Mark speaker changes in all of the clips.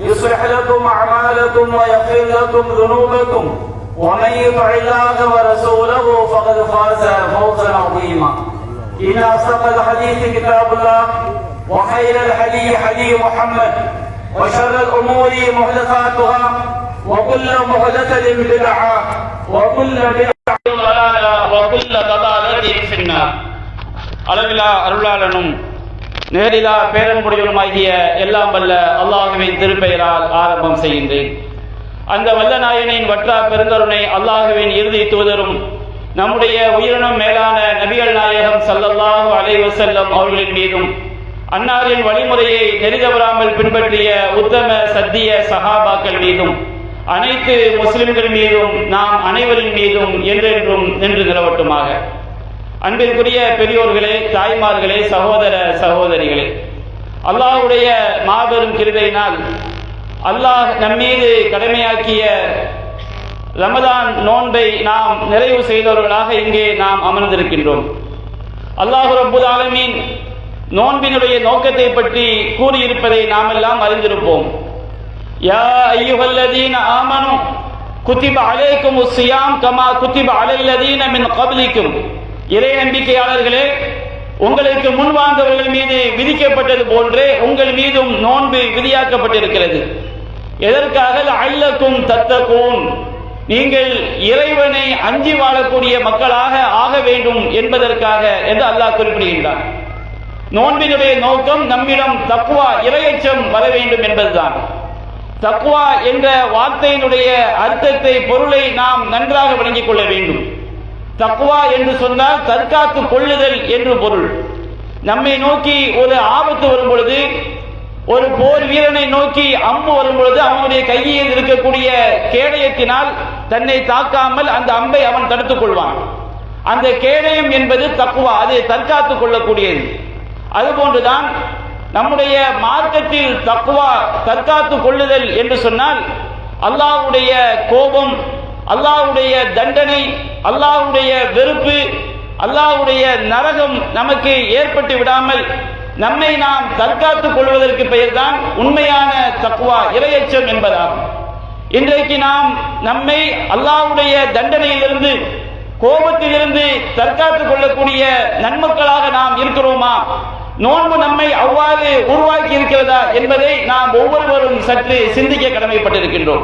Speaker 1: يصلح لكم أعمالكم ويغفر لكم ذنوبكم ومن يطع الله ورسوله فقد فاز فوزا عظيما إن أصدق الحديث كتاب الله وخير الحديث حديث محمد وشر الأمور محدثاتها وكل محدثة بدعة وكل بدعة ضلالة وكل ضلالة في النار அளவிலா அருளாளனும் நேரிலா பேரன்புடையவனுமாகிய எல்லாம் வல்ல அல்லாஹுவின் திருப்பெயரால் ஆரம்பம் செய்கின்றேன். அந்த வல்ல நாயனின் வற்றா பெருந்தருணை அல்லாஹுவின் இறுதி தூதரும் நம்முடைய உயிரினம் மேலான நபிகள் நாயகம் சல்லல்லாஹு அலைவு செல்லும் அவர்களின் மீதும் அன்னாரின் வழிமுறையை நெறிதவராமல் பின்பற்றிய உத்தம சத்திய சகாபாக்கள் மீதும் அனைத்து முஸ்லிம்கள் மீதும் நாம் அனைவரின் மீதும் என்றென்றும் நின்று நிலவட்டுமாக. அன்பிற்குரிய பெரியோர்களே தாய்மார்களே சகோதர சகோதரிகளே அல்லாஹ்வுடைய மாபெரும் கிருதையினால் அல்லாஹ் நம்மீது கடமையாக்கிய ரமதான் நோன்பை நாம் நிறைவு செய்தவர்களாக இங்கே நாம் அமர்ந்திருக்கின்றோம். அல்லாஹு ரபுல் ஆலமீன் நோன்பினுடைய நோக்கத்தை பற்றி கூறியிருப்பதை நாம் எல்லாம் அறிந்திருப்போம். யா ஐயுஹல்லதீன ஆமனும் குத்திப அலைக்கும் சியாம் கமா குத்திப அலைல்லதீன மின் கபலிக்கும். இறை நம்பிக்கையாளர்களே உங்களுக்கு முன் வாழ்ந்தவர்கள் மீது விதிக்கப்பட்டது போன்றே உங்கள் மீதும் நோன்பு விதியாக்கப்பட்டிருக்கிறது. எதற்காக? அல்லக்கும் தத்தக்கும் நீங்கள் இறைவனை அஞ்சி வாழக்கூடிய மக்களாக ஆக வேண்டும் என்பதற்காக என்று அல்லாஹ் குறிப்பிடுகின்றான். நோன்பினுடைய நோக்கம் நம்மிடம் தக்குவா இரையச்சம் வர வேண்டும் என்பதுதான். தக்குவா என்ற வார்த்தையினுடைய அர்த்தத்தை பொருளை நாம் நன்றாக விளங்கிக் கொள்ள வேண்டும். தக்குவா என்று சொன்னால் தற்காத்து கொள்ளுதல் என்று பொருள். நம்மை நோக்கி ஒரு ஆபத்து வரும் பொழுது ஒரு போர் வீரனை நோக்கி அம்பு வரும் பொழுது அவனுடைய கையில் இருக்கக்கூடிய கேடயத்தினால் தன்னை தாக்காமல் அந்த அம்பை அவன் தடுத்துக் கொள்வான். அந்த கேடயம் என்பது தக்குவா அது தற்காத்துக் கொள்ளக்கூடியது. அதுபோன்றுதான் நம்முடைய மார்க்கத்தில் தக்குவா தற்காத்து கொள்ளுதல் என்று சொன்னால் அல்லாவுடைய கோபம் அல்லாவுடைய தண்டனை அல்லாவுடைய வெறுப்பு அல்லாவுடைய நரகம் நமக்கு ஏற்பட்டு விடாமல் நம்மை நாம் தற்காத்துக் கொள்வதற்கு பெயர்தான் உண்மையான தக்குவா இரையச்சம் என்பதாகும். இன்றைக்கு நாம் நம்மை அல்லாவுடைய தண்டனையிலிருந்து கோபத்திலிருந்து தற்காத்துக் கொள்ளக்கூடிய நன்மக்களாக நாம் இருக்கிறோமா? நோன்பு நம்மை அவ்வாறு உருவாக்கி இருக்கிறதா என்பதை நாம் ஒவ்வொருவரும் சற்று சிந்திக்க கடமைப்பட்டிருக்கின்றோம்.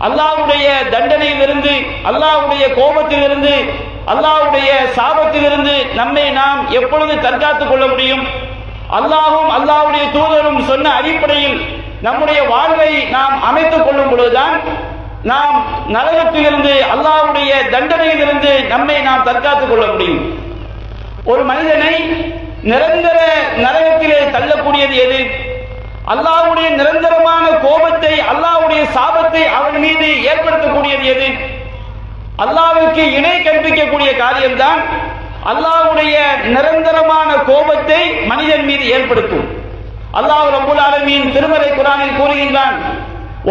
Speaker 1: அல்லாவுடைய தண்டனையிலிருந்து அல்லாவுடைய கோபத்திலிருந்து அல்லாவுடைய சாபத்திலிருந்து நம்மை நாம் எப்பொழுது தற்காத்துக் கொள்ள முடியும்? அல்லாஹும் அல்லாவுடைய தூதரும் சொன்ன அடிப்படையில் நம்முடைய வாழ்வை நாம் அமைத்துக் கொள்ளும் பொழுதுதான் நாம் நரகத்திலிருந்து அல்லாவுடைய தண்டனையிலிருந்து நம்மை நாம் தற்காத்துக் கொள்ள முடியும். ஒரு மனிதனை நிரந்தர நரகத்திலே தள்ளக்கூடியது எது? அல்லாவுடைய நிரந்தரமான கோபத்தை அல்லாவுடைய சாபத்தை அவன் மீது ஏற்படுத்தக்கூடியது எது? அல்லாவுக்கு இணை கற்பிக்கக்கூடிய காரியம்தான் அல்லாவுடைய நிரந்தரமான கோபத்தை மனிதன் மீது ஏற்படுத்தும். அல்லாஹ் ரபுல் ஆலமீன் திருமறை குரானில் கூறுகின்றான்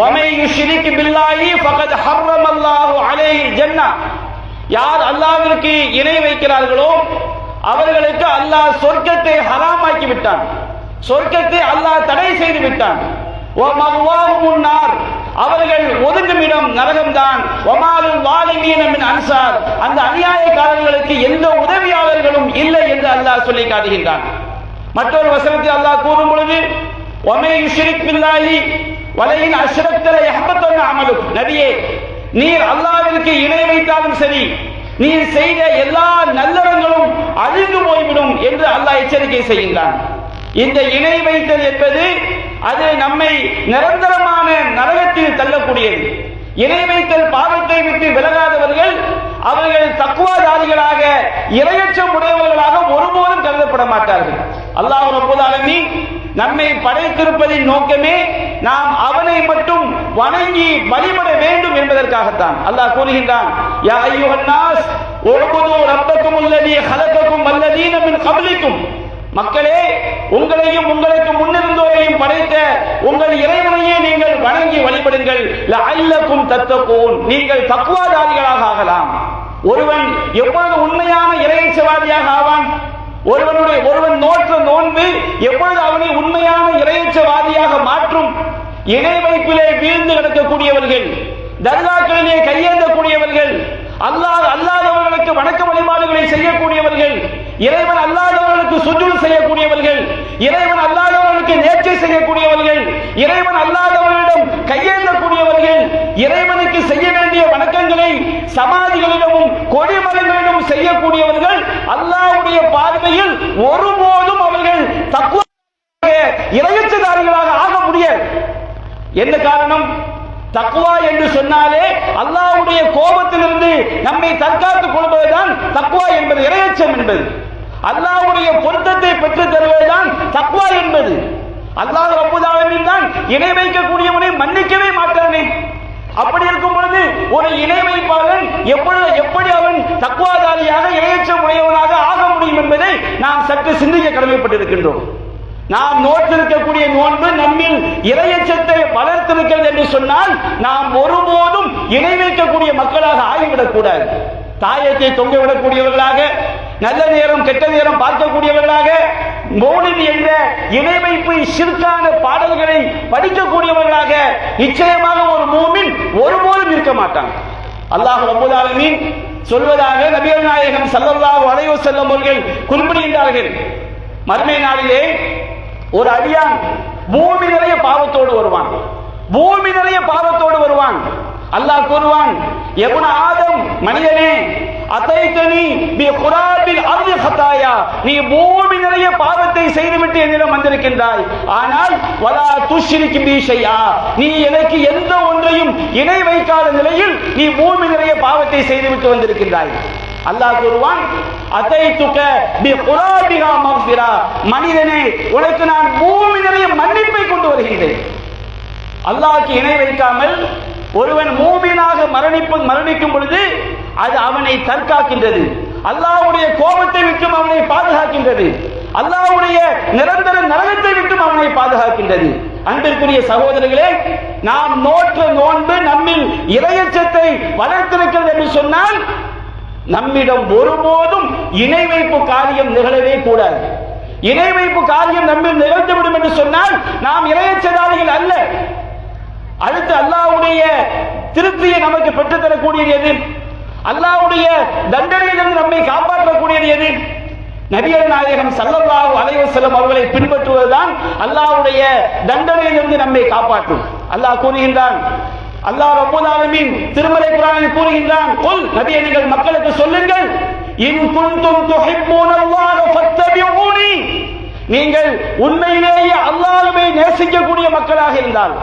Speaker 1: ஒமை யுஷ்ரிக் பில்லாயி ஃபகத் ஹர்ரம் அல்லாஹு அலைஹி ஜன்னா. யார் அல்லாவிற்கு இணை வைக்கிறார்களோ அவர்களுக்கு அல்லாஹ் சொர்க்கத்தை ஹராமாக்கி விட்டான். சொர்க்கத்தை அல்லாஹ் தடை செய்து விட்டான். முன்னார் அவர்கள் ஒதுங்குமிடம் நரகம்தான். ஒமாலும் வாலிமீனமின் அன்சார். அந்த அநியாயக்காரர்களுக்கு எந்த உதவியாளர்களும் இல்லை என்று அல்லாஹ் சொல்லி காட்டுகின்றான். மற்றொரு வசனத்தில் அல்லாஹ் கூறும் பொழுது ஒமே யுஷிரிக் பில்லாஹி வலையின் அஷ்ரத்தல எஹபத்தொன்னு அமலும் நபியே நீர் அல்லாவிற்கு இணை வைத்தாலும் சரி நீர் செய்த எல்லா நல்லறங்களும் அழிந்து போய்விடும் என்று அல்லாஹ் எச்சரிக்கை செய்கின்றான். இந்த இணை வைத்தல் என்பது அது நம்மை நிரந்தரமான நரகத்தில் தள்ளக்கூடியது. இணை வைத்தல் பாவத்தை விட்டு விலகாதவர்கள் அவர்கள் தக்குவாதாரிகளாக இரையற்றம் உடையவர்களாக ஒருபோதும் கருதப்பட மாட்டார்கள். அல்லாஹ் ரப்பல் நம்மை படைத்திருப்பதின் நோக்கமே
Speaker 2: நாம் அவனை மட்டும் வணங்கி வழிபட வேண்டும் என்பதற்காகத்தான். அல்லாஹ் கூறுகின்றான் யா அய்யுஹன் நாஸ் ரப்பக்கும் அல்லதி ஹலகக்கும் வல்லதீன மின் கப்லிக்கும். மக்களே உங்களையும் உங்களுக்கு முன்னிருந்தோரையும் படைத்த உங்கள் இறைவனையே நீங்கள் வணங்கி வழிபடுங்கள். லஅல்லக்கும் தத்தகூன். நீங்கள் தக்குவாதாரிகளாக ஆகலாம். ஒருவன் எப்பொழுது உண்மையான இறைச்சவாதியாக ஆவான்? ஒருவனுடைய ஒருவன் நோற்ற நோன்பு எப்பொழுது அவனை உண்மையான இறைச்சவாதியாக மாற்றும்? இணை வைப்பிலே வீழ்ந்து கிடக்கக்கூடியவர்கள் தர்காக்களிலே கையேந்தக்கூடியவர்கள் அல்லாத அல்லாதவர்களுக்கு வணக்க வழிபாடுகளை செய்யக்கூடியவர்கள் இறைவன் அல்லாதவர்களுக்கு சுஜூல் செய்யக்கூடியவர்கள் இறைவன் அல்லாதவர்களுக்கு நேர்ச்சை செய்யக்கூடியவர்கள் இறைவன் அல்லாதவர்களிடம் கையேந்தக்கூடியவர்கள் இறைவனுக்கு செய்ய வேண்டிய வணக்கங்களை சமாதிகளிடமும் கொடிமரங்களிடமும் செய்யக்கூடியவர்கள் அல்லாவுடைய பார்வையில் ஒருபோதும் அவர்கள் தக்குவ இறையச்சதாரிகளாக ஆக முடியாது. என்ன காரணம்? தக்குவா என்று சொன்னாலே அல்லாவுடைய கோபத்திலிருந்து நம்மை தற்காத்துக் கொள்வதுதான் தக்குவா என்பது இரையச்சம் என்பது. அல்லாவுடைய பொருத்தத்தை பெற்று தருவதுதான் தக்குவா என்பது. அல்லாஹ் ரப்புதாவின் தான் இணை வைக்கக்கூடியவனை மன்னிக்கவே மாட்டானே. அப்படி இருக்கும் பொழுது ஒரு இணை வைப்பாளன் எப்பொழுது எப்படி அவன் தக்குவாதாரியாக இணையற்ற உடையவனாக ஆக முடியும் என்பதை நாம் சற்று சிந்திக்க கடமைப்பட்டிருக்கின்றோம். நாம் நோற்றிருக்கக்கூடிய நோன்பு நம்மில் இறையச்சத்தை வளர்த்திருக்கிறது என்று சொன்னால் நாம் ஒருபோதும் இணை வைக்கக்கூடிய மக்களாக ஆகிவிடக் கூடாது தாயத்தை தொங்க விடக்கூடியவர்களாக நல்ல நேரம் கெட்ட நேரம் பார்க்கக்கூடியவர்களாக மௌலித் என்ற இணை வைப்பு சிற்கான பாடல்களை படிக்கக்கூடியவர்களாக நிச்சயமாக ஒரு மூமின் ஒருபோதும் இருக்க மாட்டான். அல்லாஹ் ரபுதாலமின் சொல்வதாக நபிகள் நாயகம் ஸல்லல்லாஹு அலைஹி செல்லும் அவர்கள் குறிப்பிடுகின்றார்கள். மறுமை நாளிலே ஒரு அடியான் பூமி நிறைய பாவத்தோடு வருவான். பூமி நிறைய பாவத்தோடு வருவான். அல்லாஹ் கூறுவான் எவன ஆதம் மனிதனே அத்தைத்தனி நீ குராபில் அருள் சத்தாயா நீ பூமி நிறைய பாவத்தை செய்துவிட்டு என்னிடம் வந்திருக்கின்றாய். ஆனால் வலா துஷ்ரிக்கு பி நீ எனக்கு எந்த ஒன்றையும் இணை வைக்காத நிலையில் நீ பூமி நிறைய பாவத்தை செய்துவிட்டு வந்திருக்கின்றாய். அல்லாஹ் கூறுவான் அதை துக்க பி குராபிகா மஃபிரா. மனிதனே உனக்கு நான் பூமி நிறைய மன்னிப்பை கொண்டு வருகின்றேன். அல்லாஹ்க்கு இணை வைக்காமல் ஒருவன் மூமினாக மரணிப்பு மரணிக்கும் பொழுது அது அவனை தற்காக்கின்றது. அல்லாஹ்வுடைய கோபத்தை விட்டும் அவனை பாதுகாக்கின்றது. அல்லாஹ்வுடைய நிரந்தர நரகத்தை விட்டும் அவனை பாதுகாக்கின்றது. அன்பிற்குரிய சகோதரர்களே நாம் நோற்ற நோன்பு நம்மில் இரையச்சத்தை வளர்த்திருக்கிறது என்று சொன்னால் நம்மிடம் ஒருபோதும் இணை வைப்பு காரியம் நிகழவே கூடாது. இணை வைப்பு காரியம் நம்மில் நிகழ்ந்துவிடும் என்று சொன்னால் நாம் இரையச்சதாரிகள் அல்ல. அடுத்து அல்லாஹ்வுடைய திருப்தியை நமக்கு பெற்றுத்தரக்கூடியது எது? அல்லாஹ்வுடைய தண்டனையிலிருந்து நம்மை காப்பாற்றக்கூடியது எது? நபியர் நாயகம் சல்லல்லாஹு அலைஹி வஸல்லம் அவர்களை பின்பற்றுவதுதான் அல்லாவுடைய தண்டனையிலிருந்து நம்மை காப்பாற்றும். அல்லாஹ் கூறுகின்றான் அல்லாஹ் ரப்பல் ஆலமீன் திருமலை குர்ஆனில் கூறுகின்றான் குல் நபியே நீங்கள் மக்களுக்கு சொல்லுங்கள் இன் குன்தும் துஹிப்பூனல்லாஹ ஃபத்தபிஊனி. நீங்கள் உண்மையிலேயே அல்லாஹ்வை நேசிக்கக்கூடிய மக்களாக இருந்தால்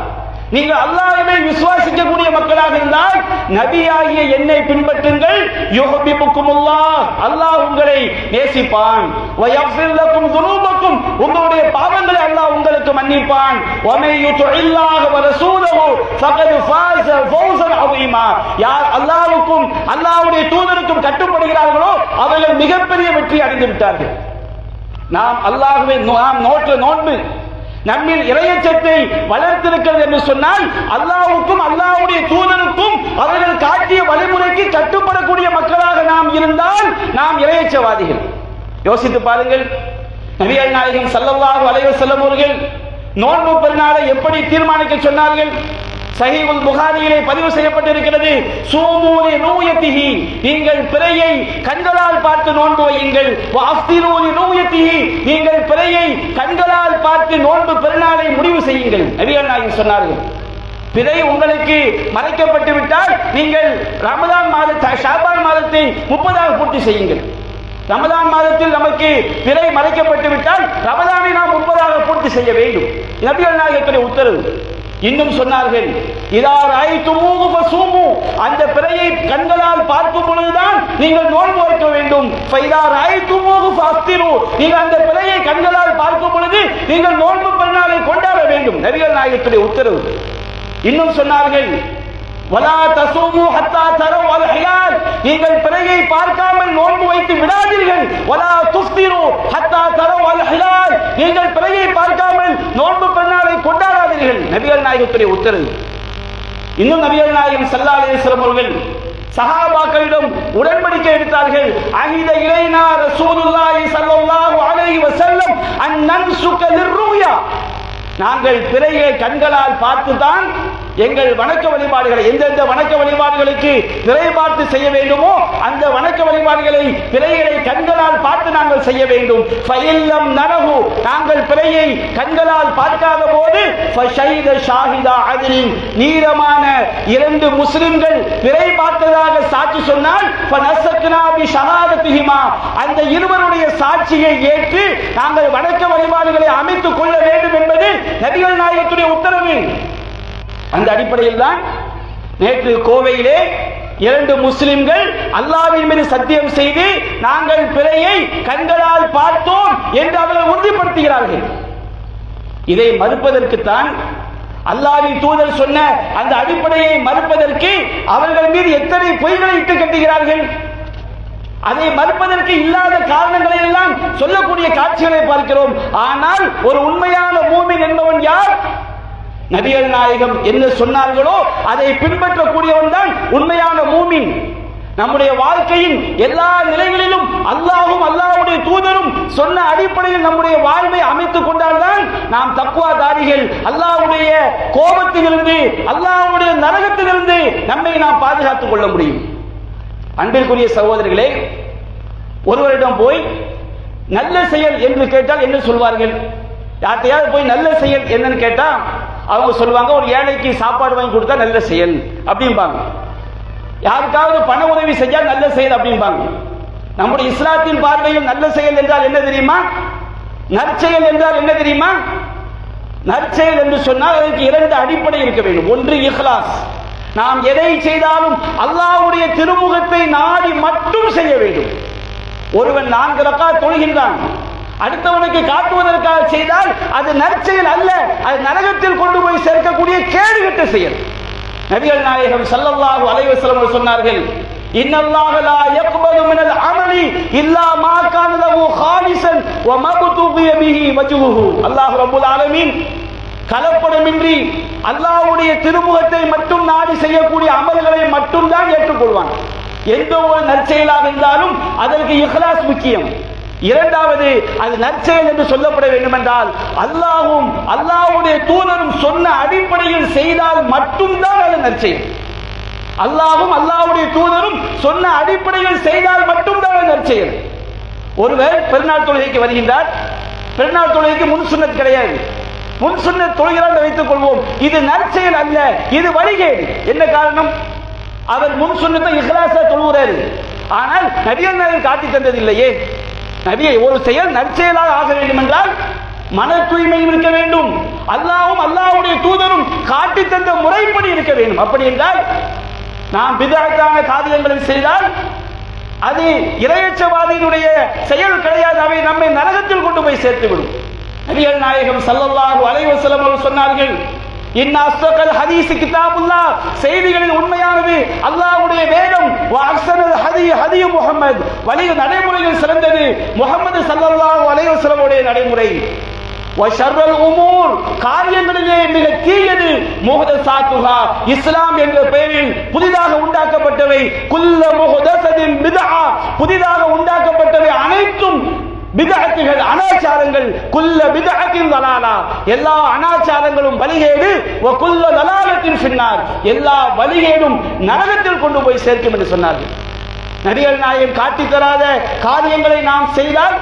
Speaker 2: நீங்கள் அல்லாஹ்வை விசுவாசிக்கக்கூடிய மக்களாக இருந்தால் நபியாகிய என்னை பின்பற்றுங்கள். யுஹிப்புக்குமுல்லாஹ் அல்லாஹ் உங்களை நேசிப்பான். வயஃபிர் லக்கும் துனூபக்கும். உங்களுடைய பாவங்களை அல்லாஹ் உங்களுக்கு மன்னிப்பான். வமை யுதுஇல்லாஹ வ ரசூலஹு ஃபகத் ஃபாஸ ஃபௌஸன் அஸீமா யார் அல்லாஹ்வுக்கும் அல்லாஹ்வுடைய தூதருக்கும் கட்டுப்படுகிறார்களோ அவர்கள் மிகப்பெரிய வெற்றி அடைந்து விட்டார்கள். நாம் அல்லாஹ்வை நாம் நோட்டு நோன்பு நம்மில் இரையச்சத்தை வளர்த்திருக்கிறது என்று சொன்னால் அல்லாவுக்கும் அல்லாவுடைய தூதனுக்கும் அவர்கள் காட்டிய வழிமுறைக்கு கட்டுப்படக்கூடிய மக்களாக நாம் இருந்தால் நாம் இரையச்சவாதிகள். யோசித்து பாருங்கள். நபிகள் நாயகம் ஸல்லல்லாஹு அலைஹி வஸல்லம் அவர்கள் நோன்பு பெருநாளை எப்படி தீர்மானிக்க சொன்னார்கள்? சஹீஹுல் புகாரியிலே பதிவு செய்யப்பட்டிருக்கிறது. சூமூலி நூயத்திகி நீங்கள் பிறையை கண்களால் பார்த்து நோன்பு வையுங்கள். வாஃப்திரூலி ரூயத்திஹி நீங்கள் பிறையை கண்களால் பார்த்து நோன்பு பெருநாளை முடிவு செய்யுங்கள். நபிகள் நாயகம் சொன்னார்கள். பிறை உங்களுக்கு மறைக்கப்பட்டு விட்டால் நீங்கள் ரமதான் மாத ஷாபான் மாதத்தை முப்பதாக பூர்த்தி செய்யுங்கள். ரமதான் மாதத்தில் நமக்கு திரை மறைக்கப்பட்டு விட்டால் ரமதானை நாம் முப்பதாக பூர்த்தி செய்ய வேண்டும். நபிகள் நாயகத்துடைய உத்தரவு. இன்னும் சொன்னார்கள் இதார் ஐத்துமூகு ஃபசூமு. அந்த பிறையை கண்களால் பார்க்கும் பொழுதுதான் நீங்கள் நோன்பு வைக்க வேண்டும். ஃபைதார் ஐத்துமூகு பஸ்திரு நீங்கள் அந்த பிறையை கண்களால் பார்க்கும் பொழுது நீங்கள் நோன்பு பெருநாளை கொண்டாட வேண்டும். நபிகள் நாயகத்துடைய உத்தரவு. இன்னும் சொன்னார்கள் நீங்கள் பிறையை பார்க்காமல் நோன்பு வைத்து விடாதீர்கள். ஹத்தா அல் நீங்கள் பிறையை பார்க்காமல் நோன்பு பெருநாளை கொண்டாடாதீர்கள். நபிகள் நாயகத்துடைய உத்தரவு. இன்னும் நபிகள் நாயகம் ஸல்லல்லாஹு அலைஹி அவர்கள் சஹாபாக்களிடம் உடன்படிக்கை எடுத்தார்கள். அகித இலைனா ரசூலுல்லாஹி ஸல்லல்லாஹு அலைஹி வஸல்லம். அன் நன்சுக லிர்ருயா. நாங்கள் பிறையை கண்களால் பார்த்துதான் எங்கள் வணக்க வழிபாடுகளை எந்தெந்த வணக்க வழிபாடுகளுக்கு பிறை பார்த்து செய்ய வேண்டுமோ அந்த வணக்க வழிபாடுகளை பிறைகளை கண்களால் பார்த்து நாங்கள் செய்ய வேண்டும். ஃபைல்லம் நரகு நாங்கள் பிறையை கண்களால் பார்க்காத போது ஃபஷைத ஷாஹிதா அதிரின் நீளமான இரண்டு முஸ்லிம்கள் பிறை பார்த்ததாக சாட்சி சொன்னால் ஃபனசக்னா பி அந்த இருவருடைய சாட்சியை ஏற்று நாங்கள் வணக்க வழிபாடுகளை அமைத்துக் கொள்ள வேண்டும் என்பது நபிகள் நாயகத்துடைய உத்தரவு. அந்த அடிப்படையில் தான் நேற்று கோவையிலே இரண்டு முஸ்லிம்கள் அல்லாவின் மீது சத்தியம் செய்து நாங்கள் பிறையை கண்களால் பார்த்தோம் என்று அவர்கள் உறுதிப்படுத்துகிறார்கள். இதை மறுப்பதற்குத்தான் அல்லாவின் தூதர் சொன்ன அந்த அடிப்படையை மறுப்பதற்கு அவர்கள் மீது எத்தனை பொய்களை இட்டு கட்டுகிறார்கள்? அதை மறுப்பதற்கு இல்லாத காரணங்களை எல்லாம் சொல்லக்கூடிய காட்சிகளை பார்க்கிறோம். ஆனால் ஒரு உண்மையான மூமின் என்பவன் யார்? நபிகள் நாயகம் என்ன சொன்னார்களோ அதை பின்பற்றக்கூடியவன் தான் உண்மையான மூமின். நம்முடைய வாழ்க்கையின் எல்லா நிலைகளிலும் அல்லாஹும் அல்லாஹ்வுடைய தூதரும் சொன்ன அடிப்படையில் நம்முடைய வாழ்வை அமைத்துக் கொண்டால்தான் நாம் தக்குவா தாரிகள் அல்லாஹ்வுடைய கோபத்திலிருந்து அல்லாஹுடைய நரகத்திலிருந்து நம்மை நாம் பாதுகாத்துக் கொள்ள முடியும். அன்பிற்குரிய சகோதரர்களே ஒருவரிடம் போய் நல்ல செயல் என்று கேட்டால் என்ன சொல்வார்கள்? யார்கிட்டையாவது போய் நல்ல செயல் என்னன்னு கேட்டா அவங்க சொல்லுவாங்க ஒரு ஏழைக்கு சாப்பாடு வாங்கி கொடுத்தா நல்ல செயல் அப்படிம்பாங்க. யாருக்காவது பண உதவி செஞ்சால் நல்ல செயல் அப்படிம்பாங்க. நம்முடைய இஸ்லாத்தின் பார்வையில் நல்ல செயல் என்றால் என்ன தெரியுமா? நற்செயல் என்றால் என்ன தெரியுமா? நற்செயல் என்று சொன்னால் அதற்கு இரண்டு அடிப்படை இருக்க வேண்டும். ஒன்று இஹ்லாஸ் நாம் எதை செய்தாலும் அல்லாவுடைய திருமுகத்தை நாடி மட்டும் செய்ய வேண்டும். ஒருவன் நான்கு ரக்கா தொழுகின்றான் அடுத்தவனுக்கு காட்டுவதற்காக செய்தால் அது நற்செயல் அல்ல அது நரகத்தில் கொண்டு போய் சேர்க்கக்கூடிய கேடுகட்ட செயல். நபிகள் நாயகம் சல்லல்லாஹு அலைவசலம் சொன்னார்கள் இன்னல்லாஹ லா யக்பலு மினல் அமலி இல்லா மா கான லஹு ஹாலிசன் வ மப்துகிய பிஹி வஜ்ஹுஹு அல்லாஹ் ரப்பல் ஆலமீன் கலப்படமின்றி அல்லாஹ்வுடைய திருமுகத்தை மட்டும் நாடி செய்யக்கூடிய அமல்களை மட்டும்தான் ஏற்றுக்கொள்வான். எந்த ஒரு நற்செயலாக இருந்தாலும் அதற்கு இஹ்லாஸ் முக்கியம். இரண்டாவது அது நற்செயல் என்று சொல்லப்பட வேண்டும் என்றால் அல்லாவும் அல்லாவுடைய தூதரும் சொன்ன அடிப்படையில் செய்தால் மட்டும்தான் அது நற்செயல். அல்லாவும் அல்லாஹ்வுடைய தூதரும் சொன்ன அடிப்படையில் செய்தால் மட்டும்தான் நற்செயல். ஒருவர் பெருநாள் தொழுகைக்கு வருகின்றார். பெருநாள் தொழுகைக்கு முன் சுண்ணத் கிடையாது. முன் சுண்ண தொழுகிறார் வைத்துக் கொள்வோம் இது நற்செயல் அல்ல இது வழிகேடு. என்ன காரணம்? அவர் முன் சுண்ணத்தை இஹ்லாசா தொழுகிறாரு. ஆனால் நபியல் நாயகம் காட்டி தந்தது இல்லையே நபியை ஒரு செயல் நற்செயலாக ஆக வேண்டும் என்றால் மன தூய்மையும் இருக்க வேண்டும். அல்லாவும் அல்லாவுடைய தூதரும் காட்டி தந்த முறைப்படி இருக்க வேண்டும். அப்படி என்றால் நாம் விதத்தான காரியங்களை செய்தால் அது இரையச்சவாதியினுடைய செயல் கிடையாது. அவை நம்மை நரகத்தில் கொண்டு போய் சேர்த்துவிடும். விடும் நபிகள் நாயகம் சல்லல்லாஹு அலைஹி அவர்கள் சொன்னார்கள் இன்ன அஸ்தகல் ஹதீஸ் கிதாபுல்லாஹ் செய்திகளில் உண்மையானது அல்லாஹ்வுடைய வேதம். வ அஹ்சனல் ஹதி ஹதி முஹம்மத். வழி நடைமுறையில் சிறந்தது. முஹம்மது சல்லல்லாஹு அலைஹி வஸல்லம் உடைய நடைமுறை வஷர்ரல் உமூர். காரியங்களிலே மிக தீயது முஹதசாத்துஹா. இஸ்லாம் என்ற பெயரில் புதிதாக உண்டாக்கப்பட்டவை. குல்ல முஹதசதின் பிதஆ. புதிதாக உண்டாக்கப்பட்டவை அனைத்தும் பிதஅத்துகள் அனாச்சாரங்கள் குல்ல பிதஅத்தின் தலாலா. எல்லா அனாச்சாரங்களும் வலிகேடு குல்ல தலாலத்தின் பின்னார். எல்லா வலிகேடும் நரகத்தில் கொண்டு போய் சேர்க்கும் என்று சொன்னார்கள். நடிகர் நாயகம் காட்டித் தராத காரியங்களை நாம் செய்தால்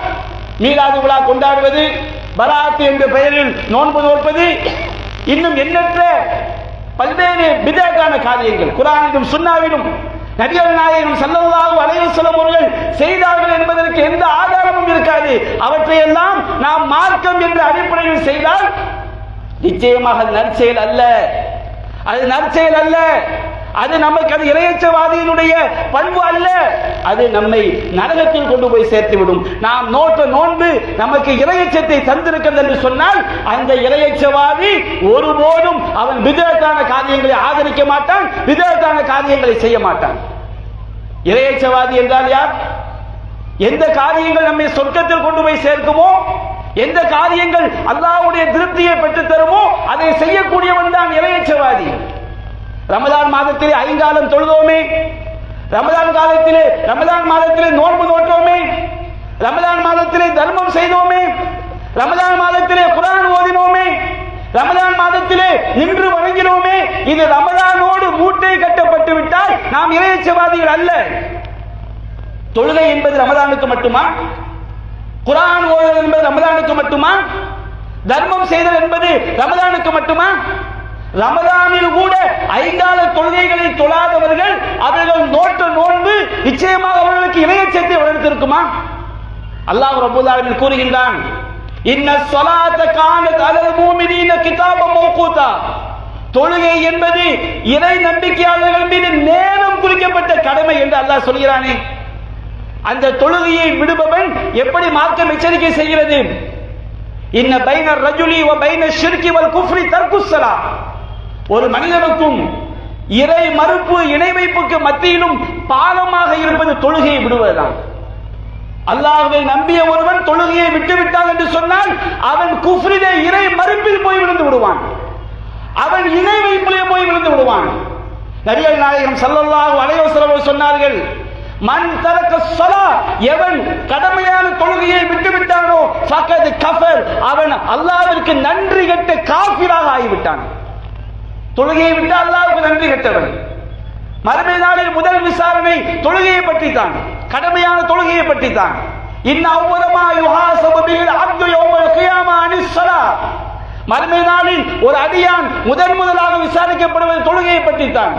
Speaker 2: மீலாது விழா கொண்டாடுவது பராத் என்ற பெயரில் நோன்பு நோற்பது இன்னும் எண்ணற்ற பல்வேறு பிதாக்கான காரியங்கள். குரானிலும் சுண்ணாவிலும் நபிகள் நாயகம் சல்லல்லாஹு அலைஹி வஸல்லம் அவர்கள் செய்தார்கள் என்பதற்கு எந்த ஆதாரமும் இருக்காது. அவற்றையெல்லாம் நாம் மார்க்கம் என்ற அடிப்படையில் செய்தால் நிச்சயமாக அது நற்செயல் அல்ல. அது நற்செயல் அல்ல. அது நமக்கு அது இரையச்சவாதியினுடைய பண்பு அல்ல. அது நம்மை நரகத்தில் கொண்டு போய் சேர்த்து விடும் நாம் நோட்ட நோன்பு நமக்கு இரையச்சத்தை தந்திருக்கிறது என்று சொன்னால் அந்த இரையச்சவாதி ஒருபோதும் அவன் விதத்தான காரியங்களை ஆதரிக்க மாட்டான் விதத்தான காரியங்களை செய்ய மாட்டான். இரையச்சவாதி என்றால் யார்? எந்த காரியங்கள் நம்மை சொர்க்கத்தில் கொண்டு போய் சேர்க்குமோ எந்த காரியங்கள் அல்லாவுடைய திருப்தியை பெற்றுத் தருமோ அதை செய்யக்கூடியவன் தான் இரையச்சவாதி. ரமதான் மாதத்திலே ஐங்காலம் தொழுதோமே. ரமதான் காலத்திலே ரமதான் மாதத்திலே நோன்பு நோட்டோமே ரமதான் மாதத்திலே தர்மம் செய்தோமே. ரமதான் மாதத்திலே குரான் ஓதினோமே. ரமதான் மாதத்திலே நின்று வணங்கினோமே. இது ரமதானோடு மூட்டை கட்டப்பட்டு விட்டால் நாம் இறையச்சவாதிகள் அல்ல. தொழுகை என்பது ரமதானுக்கு மட்டுமா? குரான் ஓதுதல் என்பது ரமதானுக்கு மட்டுமா? தர்மம் செய்தல் என்பது ரமதானுக்கு மட்டுமா? ரமதானில் கூட ஐந்தால தொழுகைகளை தொழாதவர்கள் அவர்கள் நோட்ட நோன்பு நிச்சயமாக அவர்களுக்கு இணையச்சத்தை வளர்த்திருக்குமா? அல்லாஹ் ரப்பல் கூறுகின்றான் இன்ன சொலாத காணத் அலல் மூமினீன கிதாபம் மௌகூதா. தொழுகை என்பது இறை நம்பிக்கையாளர்கள் மீது நேரம் குறிக்கப்பட்ட கடமை என்று அல்லாஹ் சொல்கிறானே. அந்த தொழுகையை விடுபவன் எப்படி மார்க்கம் எச்சரிக்கை செய்கிறது? இன்ன பைன ரஜுலி வ பைன ஷிர்கி வல் குஃப்ரி தர்க்குஸ்ஸலா ஒரு மனிதனுக்கும் இறை மறுப்பு இணை வைப்புக்கு மத்தியிலும் பாலமாக இருப்பது தொழுகையை விடுவதுதான். அல்லாஹ்வை நம்பிய ஒருவன் தொழுகையை விட்டுவிட்டான் என்று சொன்னால் அவன் குஃப்ரிலே இறை மறுப்பில் போய் விழுந்து விடுவான். அவன் இணை வைப்பிலே போய் விழுந்து விடுவான். நபிகள் நாயகம் ஸல்லல்லாஹு அலைஹி வஸல்லம் சொன்னார்கள் மண் தரக்க ஸலா எவன் கடமையான தொழுகையை விட்டு விட்டானோ கஃபர் அவன் அல்லாவிற்கு நன்றி கெட்ட காஃபிராக ஆகிவிட்டான். தொழுகையை விட்டு அல்லாவுக்கு நன்றி கெட்டவன். மறுமை நாளில் முதல் விசாரணை தொழுகையை பற்றி தான் கடமையான தொழுகையை பற்றி தான் இன்ன மறுமை நாளில் ஒரு அடியான் முதன் முதலாக விசாரிக்கப்படுவது தொழுகையை பற்றி தான்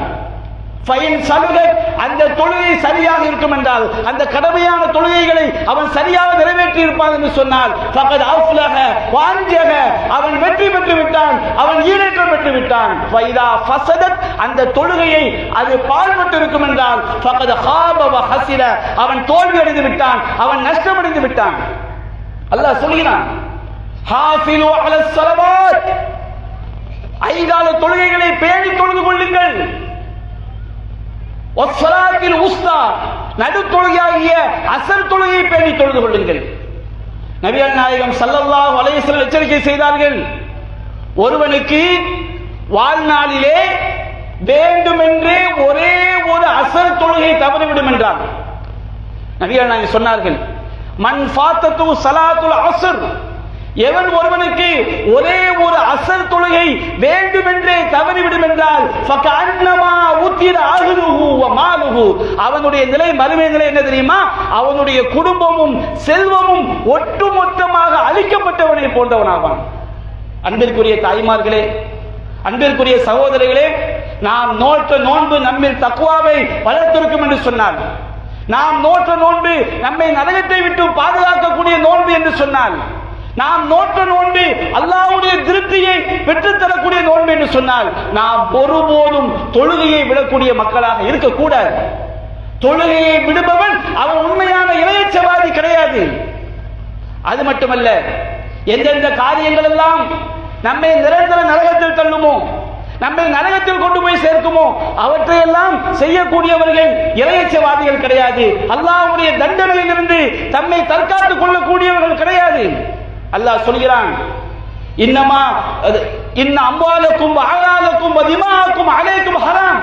Speaker 2: அந்த தொழுகை சரியாக இருக்கும் என்றால் அந்த கடமையான தொழுகைகளை அவன் சரியாக நிறைவேற்றி இருப்பான் என்று சொன்னால் ஃபகத் அவன் வெற்றி பெற்று விட்டான் அவன் ஈடேற்றம் பெற்று விட்டான் ஃபைதா அந்த தொழுகையை அது பாழ்பட்டு இருக்கும் என்றால் அவன் தோல்வி அடைந்து விட்டான் அவன் நஷ்டமடைந்து விட்டான் அல்லாஹ் சொல்கிறான் ஹாஃபிலு தொழுகைகளை பேணி தொழுது கொள்ளுங்கள். ஒஸ்ஸலாத்தில் உஸ்தா நடு தொழுகையாகிய அசர் தொழுகையை பேணி தொழுது கொள்ளுங்கள். நபிகள் நாயகம் சல்லல்லா வலையசல் எச்சரிக்கை செய்தார்கள். ஒருவனுக்கு வாழ்நாளிலே வேண்டுமென்றே ஒரே ஒரு அசர் தொழுகை தவறிவிடும் என்றார். நபிகள் நாயகம் சொன்னார்கள் மண் பாத்தத்து சலாத்துல் அசர் எவன் ஒருவனுக்கு ஒரே ஒரு அசர் தொழுகை வேண்டுமென்றே தவறிவிடும் என்றால் அவனுடைய நிலை மறுமை நிலை என்ன தெரியுமா? அவனுடைய குடும்பமும் செல்வமும் ஒட்டுமொத்தமாக அழிக்கப்பட்டவனை போன்றவனாவான். அன்பிற்குரிய தாய்மார்களே அன்பிற்குரிய சகோதரிகளே நாம் நோற்ற நோன்பு நம்மில் தக்குவாவை வளர்த்திருக்கும் என்று சொன்னார் நாம் நோற்ற நோன்பு நம்மை நரகத்தை விட்டு பாதுகாக்கக்கூடிய நோன்பு என்று சொன்னால் நாம் நோற்ற நோன்பு அல்லாவுடைய திருப்தியை பெற்றுத்தரக்கூடிய நோன்பு என்று சொன்னால் நாம் ஒருபோதும் தொழுகையை விடக்கூடிய மக்களாக இருக்கக்கூடாது. தொழுகையை விடுபவன் அவன் உண்மையான இளையச்சவாதி கிடையாது. அது மட்டுமல்ல எந்தெந்த காரியங்கள் எல்லாம் நம்மை நிரந்தர நரகத்தில் தள்ளுமோ நம்மை நரகத்தில் கொண்டு போய் சேர்க்குமோ அவற்றையெல்லாம் செய்யக்கூடியவர்கள் இளையச்சவாதிகள் கிடையாது. அல்லாவுடைய தண்டனையிலிருந்து தம்மை தற்காத்துக் கொள்ளக்கூடியவர்கள் கிடையாது. அல்லாஹ் சொல்கிறான் இன்னமா அது இன்ன அம்பாலுக்கும் ஆளாலுக்கும் திமாக்கும் அலைக்கும் ஹராம்.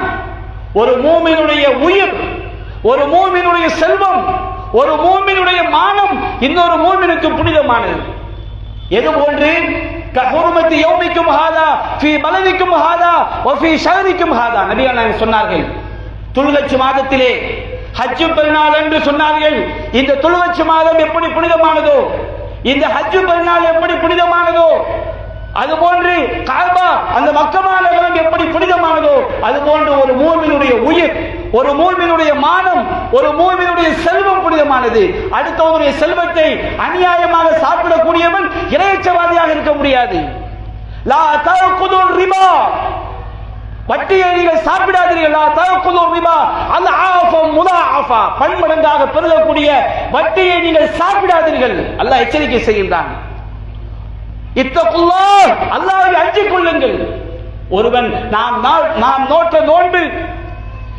Speaker 2: ஒரு மூமினுடைய உயிர் ஒரு மூமினுடைய செல்வம் ஒரு மூமினுடைய மானம் இன்னொரு மூமினுக்கு புனிதமானது. எது போன்று? கஹுர்மத்தி யௌமிக்கும் ஹாதா ஃபி பலதிக்கும் ஹாதா வ ஃபீ ஷஹரிக்கும் ஹாதா. நபிகள் நாயகம் சொன்னார்கள் துல்கச்சு மாதத்திலே ஹஜ்ஜு பெருநாள் என்று சொன்னார்கள் இந்த துல்கச்சு மாதம் எப்படி புனிதமானதோ இந்த ஹஜ்ஜு பெருநாள் எப்படி புனிதமானதோ அது போன்று காபா அந்த மக்கமான நகரம் எப்படி புனிதமானதோ அது போன்று ஒரு மூமினுடைய உயிர் ஒரு மூமினுடைய மானம் ஒரு மூமினுடைய செல்வம் புனிதமானது. அடுத்தவனுடைய செல்வத்தை அநியாயமாக சாப்பிடக்கூடியவன் இறையச்சவாதியாக இருக்க முடியாது. லா தகுதுல் ரிபா. வட்டியை நீங்கள் சாப்பிடாதீர்களா தவக்குலு ரிபா. அந்த ஆஃபம் முதாஃபா பன்மடங்காக பெருகக்கூடிய வட்டியை நீங்கள் சாப்பிடாதீர்கள். அல்லாஹ் எச்சரிக்கை செய்கின்றான். இத்தகுல்லா அல்லாஹ்வை அஞ்சிக் கொள்ளுங்கள். ஒருவன் நாம் நா- நாம் நோட்ட நோன்பு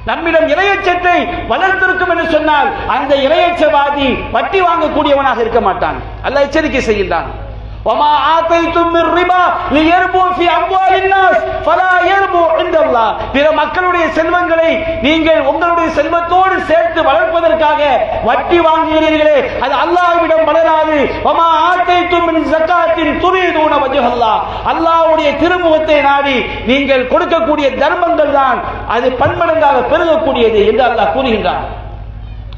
Speaker 2: நம்மிடம் இரையச்சத்தை வளர்த்திருக்கும் என்று சொன்னால் அந்த இரையச்சவாதி வட்டி வாங்கக்கூடியவனாக இருக்க மாட்டான். அல்லாஹ் எச்சரிக்கை செய்கின்றான். وما آتيتم من ربا ليربو في أموال الناس فلا يربو عند الله பிற மக்களுடைய செல்வங்களை நீங்கள் உங்களுடைய செல்வத்தோடு சேர்த்து வளர்ப்பதற்காக வட்டி வாங்குகிறீர்களே அது அல்லாஹ்விடம் வளராது وما آتيتم من زكاة تريدون وجه الله அல்லாஹ்வுடைய திருமுகத்தை நாடி நீங்கள் கொடுக்கக்கூடிய தர்மங்கள் தான் அது பன்மடங்காக பெருகக்கூடியது என்று அல்லாஹ் கூறுகின்றான்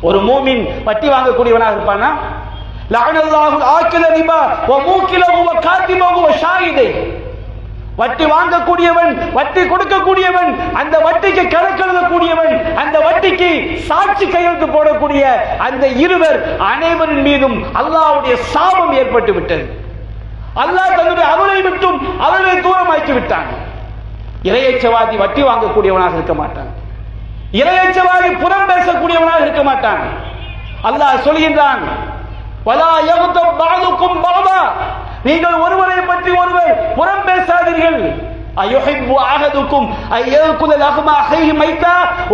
Speaker 2: ஒரு மூமின் வட்டி வாங்கக்கூடியவனாக இருப்பானா லஅனல்லாஹு ஆக்கில ரிபா வ மூக்கிலஹு வ காத்திபஹு வ வட்டி வாங்கக்கூடியவன் வட்டி கொடுக்கக்கூடியவன் அந்த வட்டிக்கு கணக்கெழுதக்கூடியவன் அந்த வட்டிக்கு சாட்சி கையெழுத்து போடக்கூடிய அந்த இருவர் அனைவரின் மீதும் அல்லாஹ்வுடைய சாபம் ஏற்பட்டு விட்டது அல்லாஹ் தன்னுடைய அருளை விட்டும் அவர்களை தூரமாக்கி விட்டான் இரையச்சவாதி வட்டி வாங்கக்கூடியவனாக இருக்க மாட்டான் இரையச்சவாதி புறம் பேசக்கூடியவனாக இருக்க மாட்டான் அல்லாஹ் சொல்கின்றான் நீங்கள் ஒருவரை பற்றி ஒருவர் புறம் பேசாதீர்கள்.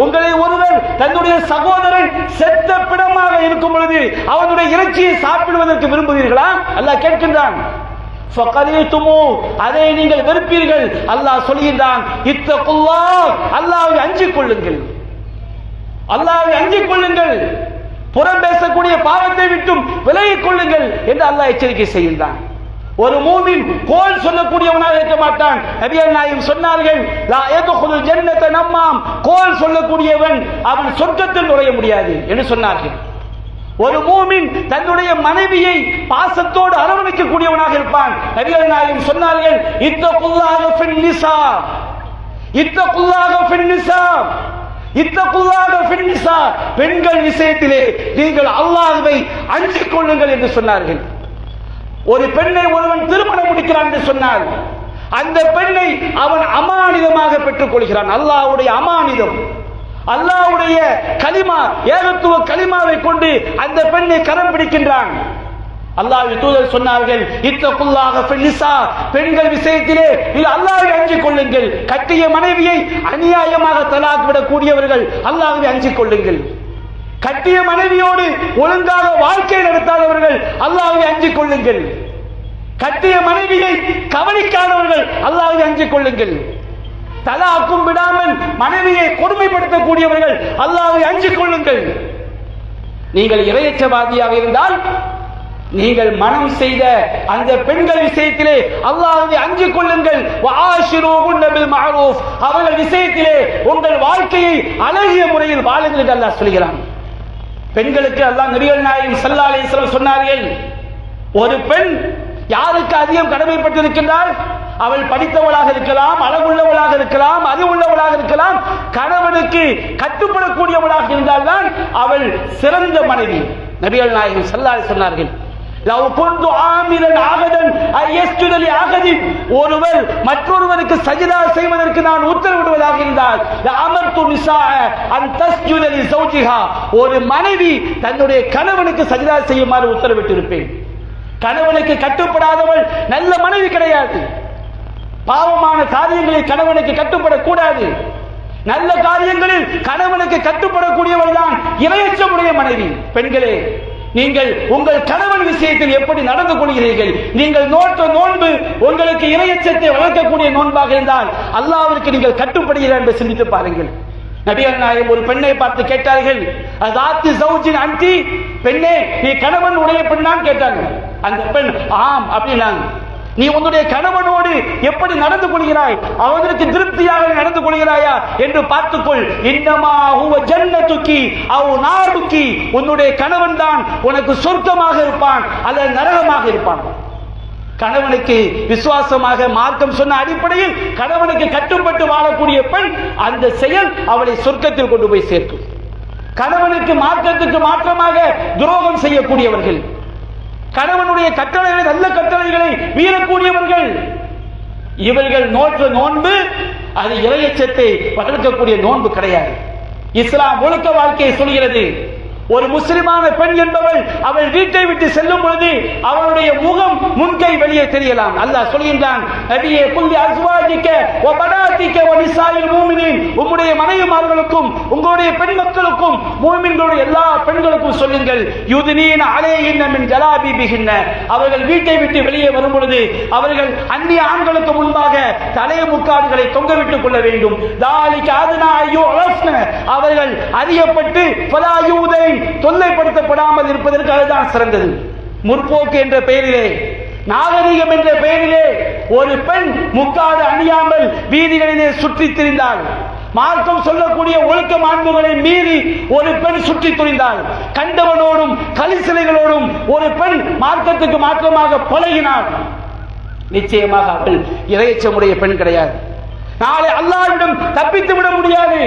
Speaker 2: உங்களை ஒருவர் தன்னுடைய சகோதரன் செத்த பிடமாக இருக்கும் பொழுது அவனுடைய இறைச்சியை சாப்பிடுவதற்கு விரும்புகிறீர்களா? அல்லாஹ் கேட்கின்றான். அதை நீங்கள் வெறுப்பீர்கள். அல்லாஹ் சொல்கின்றான் இத்தகுல்லாஹ் அல்லாஹ்வை அஞ்சிக் கொள்ளுங்கள். அல்லாஹ்வை அஞ்சிக் கொள்ளுங்கள். புறம் பேசக்கூடிய பாவத்தை விட்டும் விலகிக் கொள்ளுங்கள் என்று அல்லாஹ் எச்சரிக்கை செய்கின்றான். ஒரு மூமின் கோல் சொல்லக்கூடியவனாக இருக்க மாட்டான். நபியர் நாயும் சொன்னார்கள் லா யதுகுலுல் ஜன்னத நம்மாம். கோல் சொல்லக்கூடியவன் அவன் சொர்க்கத்தில் நுழைய முடியாது என்று சொன்னார்கள். ஒரு மூமின் தன்னுடைய மனைவியை பாசத்தோடு அரவணைக்கக்கூடியவனாக இருப்பான். நபியர் நாயும் சொன்னார்கள் இத்தகுல்லாக புல்லாக நிசா இத்த புல்லாக நிசா நிசா பெண்கள் விஷயத்திலே நீங்கள் அல்லாஹ்வை அஞ்சிக் கொள்ளுங்கள் என்று சொன்னார்கள். ஒரு பெண்ணை ஒருவன் திருமணம் முடிக்கிறான் என்று சொன்னால் அந்த பெண்ணை அவன் அமானிதமாக பெற்றுக் கொள்கிறான் அல்லாஹ்வுடைய அமானிதம் அல்லாஹ்வுடைய கலிமா ஏகத்துவ களிமாவை கொண்டு அந்த பெண்ணை கரம் பிடிக்கின்றான். அல்லாஹ் தூதர் சொன்னார்கள் இத்தகுல்லாக நிசா பெண்கள் விஷயத்திலே இது அல்லாஹ்வை அஞ்சிக் கொள்ளுங்கள். கட்டிய மனைவியை அநியாயமாக தலாக் விடக்கூடியவர்கள் அல்லாஹ்வை அஞ்சிக் கொள்ளுங்கள். கட்டிய மனைவியோடு ஒழுங்காக வாழ்க்கை நடத்தாதவர்கள் அல்லாஹ்வை அஞ்சிக் கொள்ளுங்கள். கட்டிய மனைவியை கவனிக்காதவர்கள் அல்லாஹ்வை அஞ்சிக் கொள்ளுங்கள். தலாக்கும் விடாமல் மனைவியை கொடுமைப்படுத்தக்கூடியவர்கள் அல்லாஹ்வை அஞ்சிக் கொள்ளுங்கள். நீங்கள் இறையற்றவாதியாக இருந்தால் நீங்கள் மனம் செய்த அந்த பெண்கள் விஷயத்திலே அல்லாஹ்வை அஞ்சு கொள்ளுங்கள். அவர்கள் விஷயத்திலே உங்கள் வாழ்க்கையை அழகிய முறையில் வாழுங்கள் என்று அல்லாஹ் சொல்கிறான். பெண்களுக்கு அல்லாஹ் நபிகள் நாயகம் ஸல்லல்லாஹு அலைஹி சொன்னார்கள். ஒரு பெண் யாருக்கு அதிகம் கடமைப்பட்டிருக்கின்றால் அவள் படித்தவளாக இருக்கலாம் அழகுள்ளவளாக இருக்கலாம் அறிவுள்ளவளாக இருக்கலாம் கணவனுக்கு கட்டுப்படக்கூடியவளாக இருந்தால்தான் அவள் சிறந்த மனைவி. நபிகள் நாயகம் ஸல்லல்லாஹு சொன்னார்கள். லவ் குந்து ஆமிரன் ஆகதன் ஐயஸ்துதலி ஆகதின் ஒருவர் மற்றொருவருக்கு சஜிதா செய்வதற்கு நான் உத்தரவிடுவதாக இருந்தால் அமர்த்து நிசா அன் தஸ்ஜுதலி சௌஜிஹா ஒரு மனைவி தன்னுடைய கணவனுக்கு சஜிதா செய்யுமாறு உத்தரவிட்டு இருப்பேன் கணவனுக்கு கட்டுப்படாதவள் நல்ல மனைவி கிடையாது. பாவமான காரியங்களில் கணவனுக்கு கட்டுப்படக்கூடாது. நல்ல காரியங்களில் கணவனுக்கு கட்டுப்படக்கூடியவள் தான் இரையச்சமுடைய மனைவி. பெண்களே நீங்கள் உங்கள் கணவன் விஷயத்தில் எப்படி நடந்து கொள்கிறீர்கள்? நீங்கள் நோட்ட நோன்பு உங்களுக்கு இணையச்சத்தை வளர்க்கக்கூடிய நோன்பாக இருந்தால் அல்லாவிற்கு நீங்கள் கட்டுப்படுகிறார் என்று சிந்தித்து பாருங்கள். நபிகள் நாயகம் ஒரு பெண்ணை பார்த்து கேட்டார்கள் அதாத்து சௌஜின் அன்டி? பெண்ணே நீ கணவன் உடைய பெண்ணான்னு கேட்டாங்க. அந்த பெண் ஆம் அப்படின்னாங்க. நீ உன்னுடைய கணவனோடு எப்படி நடந்து கொள்கிறாய்? அவனுக்கு திருப்தியாக நடந்து கொள்கிறாயா? என்று பார்த்துக்கொள். இன்னமா ஹுவ ஜன்னத்துக்கி அவ் நாடுக்கி உன்னுடைய கணவன் தான் உனக்கு சொர்க்கமாக இருப்பான் அல்லது நரகமாக இருப்பான். கணவனுக்கு விசுவாசமாக மார்க்கம் சொன்ன அடிப்படையில் கணவனுக்கு கட்டுப்பட்டு வாழக்கூடிய பெண் அந்த செயல் அவளை சொர்க்கத்தில் கொண்டு போய் சேர்க்கும். கணவனுக்கு மார்க்கத்துக்கு மாற்றமாக துரோகம் செய்யக்கூடியவர்கள் கணவனுடைய கட்டளைகளை நல்ல கட்டளைகளை மீறக்கூடியவர்கள். இவர்கள் நோற்ற நோன்பு அது இறையச்சத்தை வளர்க்கக்கூடிய நோன்பு கிடையாது. இஸ்லாம் ஒழுக்க வாழ்க்கையை சொல்கிறது. ஒரு முஸ்லிமான பெண் என்பவள் அவள் வீட்டை விட்டு செல்லும் பொழுது அவளுடைய முகம் முன்கை வெளியே தெரியலாம். அல்லாஹ் சொல்கின்றான் நபியே குல்லி அஸ்வாஜிக்க வ பனாதிக்க வ நிசாயில் மூமினின். உம்முடைய மனைவிமார்களுக்கும் உங்களுடைய பெண் மக்களுக்கும் மூமின்களுடைய எல்லா பெண்களுக்கும் சொல்லுங்கள் யுதுனீன அலையின்ன மின் ஜலாபிபிகின்ன அவர்கள் வீட்டை விட்டு வெளியே வரும் பொழுது அவர்கள் அந்நிய ஆண்களுக்கு முன்பாக தலைய முக்காடுகளை தொங்கவிட்டுக் கொள்ள வேண்டும். தாலிக்கு அதுனா ஐயோ அவர்கள் அறியப்பட்டு பலாயூதை தொல்லைப்படுத்தப்படாமல் இருப்பதற்கு அதுதான் சிறந்தது. முற்போக்கு என்ற பெயரிலே நாகரிகம் என்ற பெயரிலே ஒரு பெண் முக்காடு அணியாமல் வீதிகளிலே சுற்றி திரிந்தாள். மார்க்கம் சொல்லக்கூடிய ஒழுக்க மாண்புகளை மீறி ஒரு பெண் சுற்றி துணிந்தாள் கண்டவனோடும் கலிசிலைகளோடும் ஒரு பெண் மார்க்கத்துக்கு மாற்றமாக பழகினாள். நிச்சயமாக அவள் இறையச்சமுடைய பெண் கிடையாது. நாளை அல்லாவிடம் தப்பித்து விட முடியாது.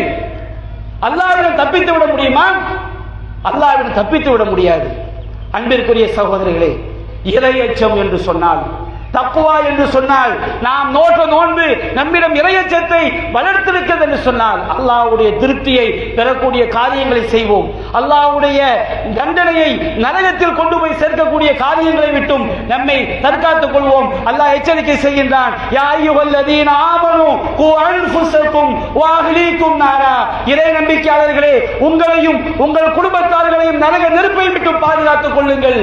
Speaker 2: அல்லாவிடம் தப்பித்து விட முடியுமா? அல்லாவிடம் தப்பித்து விட முடியாது. அன்பிற்குரிய சகோதரர்களே இரையச்சம் என்று சொன்னால் தக்குவா என்று சொன்னால் நாம் நோட்ட நோன்பு நம்மிடம் இறையச்சத்தை வளர்த்திருக்கிறது என்று சொன்னால் அல்லாவுடைய திருப்தியை பெறக்கூடிய காரியங்களை செய்வோம். அல்லாஹ்வுடைய தண்டனையை நரகத்தில் கொண்டு போய் சேர்க்கக்கூடிய காரியங்களை விட்டும் நம்மை தற்காத்துக் கொள்வோம். அல்லாஹ் எச்சரிக்கை செய்கின்றான் கு நாரா. இறை நம்பிக்கையாளர்களே உங்களையும் உங்கள் குடும்பத்தார்களையும் நரக நெருப்பை விட்டு பாதுகாத்துக் கொள்ளுங்கள்.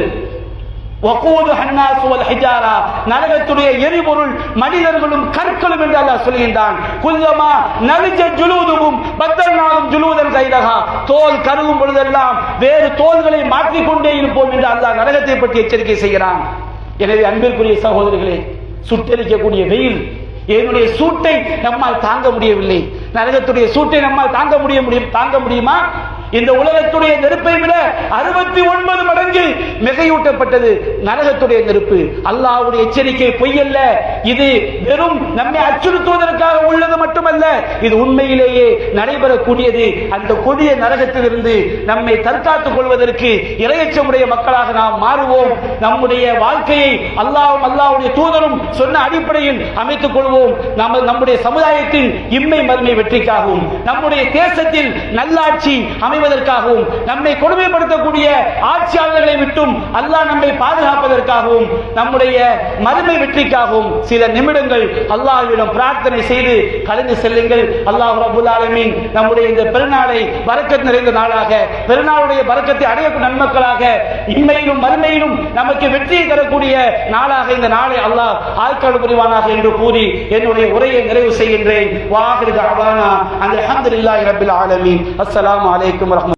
Speaker 2: நரகத்துடைய எரிபொருள் மனிதர்களும் கற்களும் என்று அல்லாஹ் சொல்கின்றான் குல்லமா நலிஜ ஜுலூதுவும் பத்தல்நாளும் ஜுலூதன் கைதகா தோல் கருகும் பொழுதெல்லாம் வேறு தோல்களை மாற்றிக்கொண்டே இருப்போம் என்று அல்லாஹ் நரகத்தை பற்றி எச்சரிக்கை செய்கிறான். எனவே அன்பிற்குரிய சகோதரிகளே சுட்டரிக்கக்கூடிய வெயில் என்னுடைய சூட்டை நம்மால் தாங்க முடியவில்லை. நரகத்துடைய சூட்டை நம்மால் தாங்க முடிய முடியும் தாங்க முடியுமா? இந்த உலகத்துடைய நெருப்பை விட அறுபத்தி ஒன்பது மடங்கு மிகையூட்டப்பட்டது நரகத்துடைய நெருப்பு. அல்லாவுடைய எச்சரிக்கை பொய்யல்ல. இது வெறும் நம்மை அச்சுறுத்துவதற்காக உள்ளது மட்டுமல்ல இது உண்மையிலேயே நடைபெறக்கூடியது. அந்த கொடிய நரகத்திலிருந்து நம்மை தற்காத்துக் கொள்வதற்கு இரையச்சமுடைய மக்களாக நாம் மாறுவோம். நம்முடைய வாழ்க்கையை அல்லாவும் அல்லாவுடைய தூதரும் சொன்ன அடிப்படையில் அமைத்துக் கொள்வோம். நம்ம நம்முடைய சமுதாயத்தின் இம்மை மறுமை வெற்றிக்காகவும் நம்முடைய தேசத்தில் நல்லாட்சி அமை வாழ்வதற்காகவும் நம்மை கொடுமைப்படுத்தக்கூடிய ஆட்சியாளர்களை விட்டும் அல்லாஹ் நம்மை பாதுகாப்பதற்காகவும் நம்முடைய மறுமை வெற்றிக்காகவும் சில நிமிடங்கள் அல்லாஹ்விடம் பிரார்த்தனை செய்து கலந்து செல்லுங்கள். அல்லாஹ் ரபுல் ஆலமீன் நம்முடைய இந்த பெருநாளை வரக்கத் நிறைந்த நாளாக பெருநாளுடைய வரக்கத்தை அடைய நன்மக்களாக இன்மையிலும் மறுமையிலும் நமக்கு வெற்றியை தரக்கூடிய நாளாக இந்த நாளை அல்லாஹ் ஆட்காடு புரிவானாக என்று கூறி என்னுடைய உரையை நிறைவு செய்கின்றேன். வாஹிரு தாவானா அந்த அல்ஹம்துலில்லாஹி ரபில் ஆலமீன். அஸ்ஸலாமு அலைக்கும் عليكم ورحمة